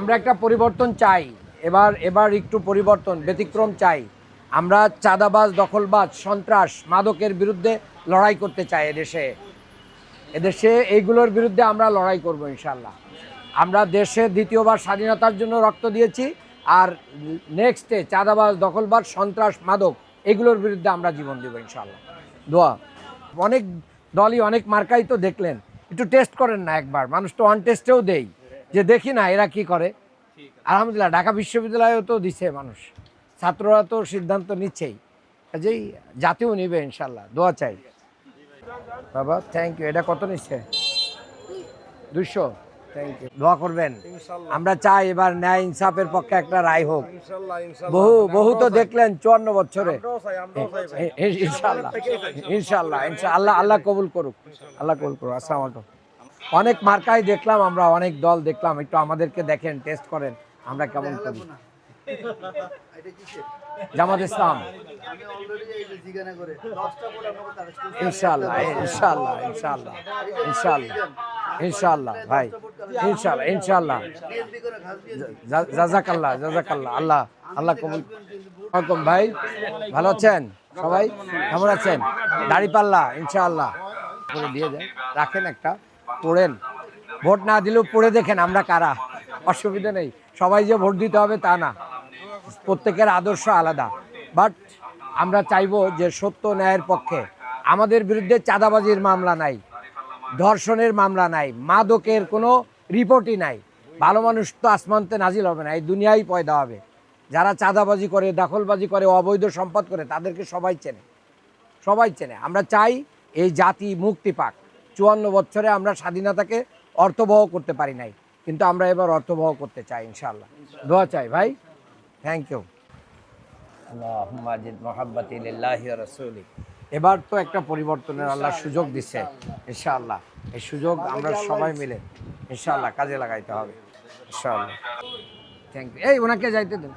আমরা একটা পরিবর্তন চাই। এবার এবার একটু পরিবর্তন, ব্যতিক্রম চাই। আমরা চাঁদাবাজ, দখলবাজ, সন্ত্রাস, মাদকের বিরুদ্ধে লড়াই করতে চাই এদেশে। এদেশে এইগুলোর বিরুদ্ধে আমরা লড়াই করব ইনশাল্লাহ আমরা দেশে দ্বিতীয়বার স্বাধীনতার জন্য রক্ত দিয়েছি আর নেক্সটে চাঁদাবাজ, দখলবাজ, সন্ত্রাস, মাদক, এগুলোর বিরুদ্ধে আমরা জীবন দেবো ইনশাল্লাহ দোয়া। অনেক দলই অনেক মার্কাই তো দেখলেন। একটু টেস্ট করেন না একবার। মানুষ তো অন টেস্টেও দেই যে দেখি না এরা কি করে। আলহামদুলিল্লাহ ঢাকা বিশ্ববিদ্যালয়েও তো দিছে মানুষ। ছাত্ররা তো সিদ্ধান্ত নিচ্ছেই। কাজেই জাতিও নিবে ইনশাল্লাহ দোয়া চাই। বাবা থ্যাংক ইউ এটা কত নিচ্ছে? দুশো থ্যাংক ইউ দোয়া করবেন। আমরা চাই এবার ন্যায় ইনসাফের পক্ষে একটা রায় হোক। বহু বহু তো দেখলেন চুয়ান্ন বছরে। ইনশাল্লাহ ইনশাল্লাহ ইনশা- আল্লাহ আল্লাহ কবুল করুক। আল্লাহ কবুল করুক। আসসালামু আলাইকুম। অনেক মার্কাই দেখলাম, আমরা অনেক দল দেখলাম। একটু আমাদেরকে দেখেন টেস্ট করেন, আমরা কেমন করি। জামাত ইসলাম। ইনশাল্লাহ ইনশাল্লাহ ইনশাল্লাহ ইনশাল্লাহ ইনশাল্লাহ ভাই ইনশাল্লাহ ইনশাল্লাহ আল্লাহ আল্লাহ ভাই, ভালো আছেন সবাই? কেমন আছেন? দাড়ি পাল্লা ইনশাআল্লাহ। করে দিয়ে দেন। রাখেন একটা। পড়েন। ভোট না দিলেও পড়ে দেখেন আমরা কারা। অসুবিধা নেই। সবাই যে ভোট দিতে হবে তা না। প্রত্যেকের আদর্শ আলাদা। বাট আমরা চাইব যে সত্য ন্যায়ের পক্ষে। আমাদের বিরুদ্ধে চাঁদাবাজির মামলা নাই, ধর্ষণের মামলা নাই, মাদকের কোনো রিপোর্টই নাই। ভালো মানুষ তো আসমানতে নাজিল হবে না, এই দুনিয়াই পয়দা হবে। যারা চাঁদাবাজি করে, দখলবাজি করে, অবৈধ সম্পদ করে, তাদেরকে সবাই চেনে। সবাই চেনে। আমরা চাই এই জাতি মুক্তি পাক। চুয়ান্ন বছরে আমরা স্বাধীনতাকে অর্থবহ করতে পারি নাই। কিন্তু আমরা এবার অর্থবহ করতে চাই ইনশাল্লাহ দোয়া চাই ভাই। থ্যাংক ইউ এবার তো একটা পরিবর্তনের আল্লাহ সুযোগ দিচ্ছে ইনশাআল্লাহ। এই সুযোগ আমরা সবাই মিলে ইনশাআল্লাহ কাজে লাগাইতে হবে ইনশাআল্লাহ। থ্যাংক ইউ এই ওনাকে যাইতে দেন।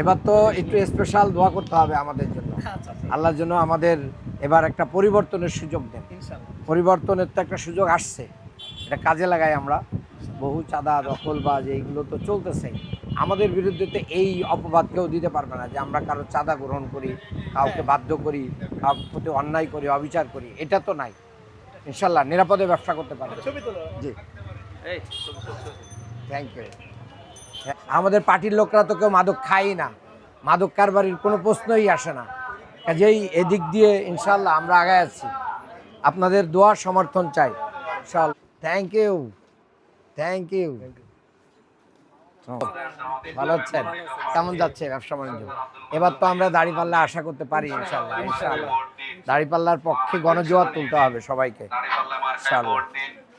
এবার তো একটু স্পেশাল দোয়া করতে হবে আমাদের জন্য। আল্লাহর জন্য আমাদের এবার একটা পরিবর্তনের সুযোগ দেন। পরিবর্তনের তো একটা সুযোগ আসছে। এটা কাজে লাগাই আমরা। বহু চাঁদা দখলবাজ এইগুলো তো চলতেছেই আমাদের বিরুদ্ধে তো এই অপবাদ কেউ দিতে পারবে না যে আমরা কারও চাঁদা গ্রহণ করি কাউকে বাধ্য করি কাউকে প্রতি অন্যায় করি অবিচার করি। এটা তো নাই। ইনশাল্লাহ নিরাপদে ব্যবসা করতে পারবে। জি। থ্যাংক ইউ আমাদের পার্টির লোকরা তো কেউ মাদক খায়ই না। মাদক কারবারির কোনো প্রশ্নই আসে না। কাজেই এদিক দিয়ে ইনশাল্লাহ আমরা আগায় আছি। আপনাদের দোয়ার সমর্থন চাই। থ্যাংক ইউ থ্যাংক ইউ ভালো আছেন? কেমন যাচ্ছে ব্যবসা বাণিজ্য? এবার তো আমরা দাড়িপাল্লা আশা করতে পারি ইনশাল্লাহ ইনশাল্লাহ দাড়িপাল্লার পক্ষে গণজোয়ার তুলতে হবে সবাইকে। ইনশাল্লাহ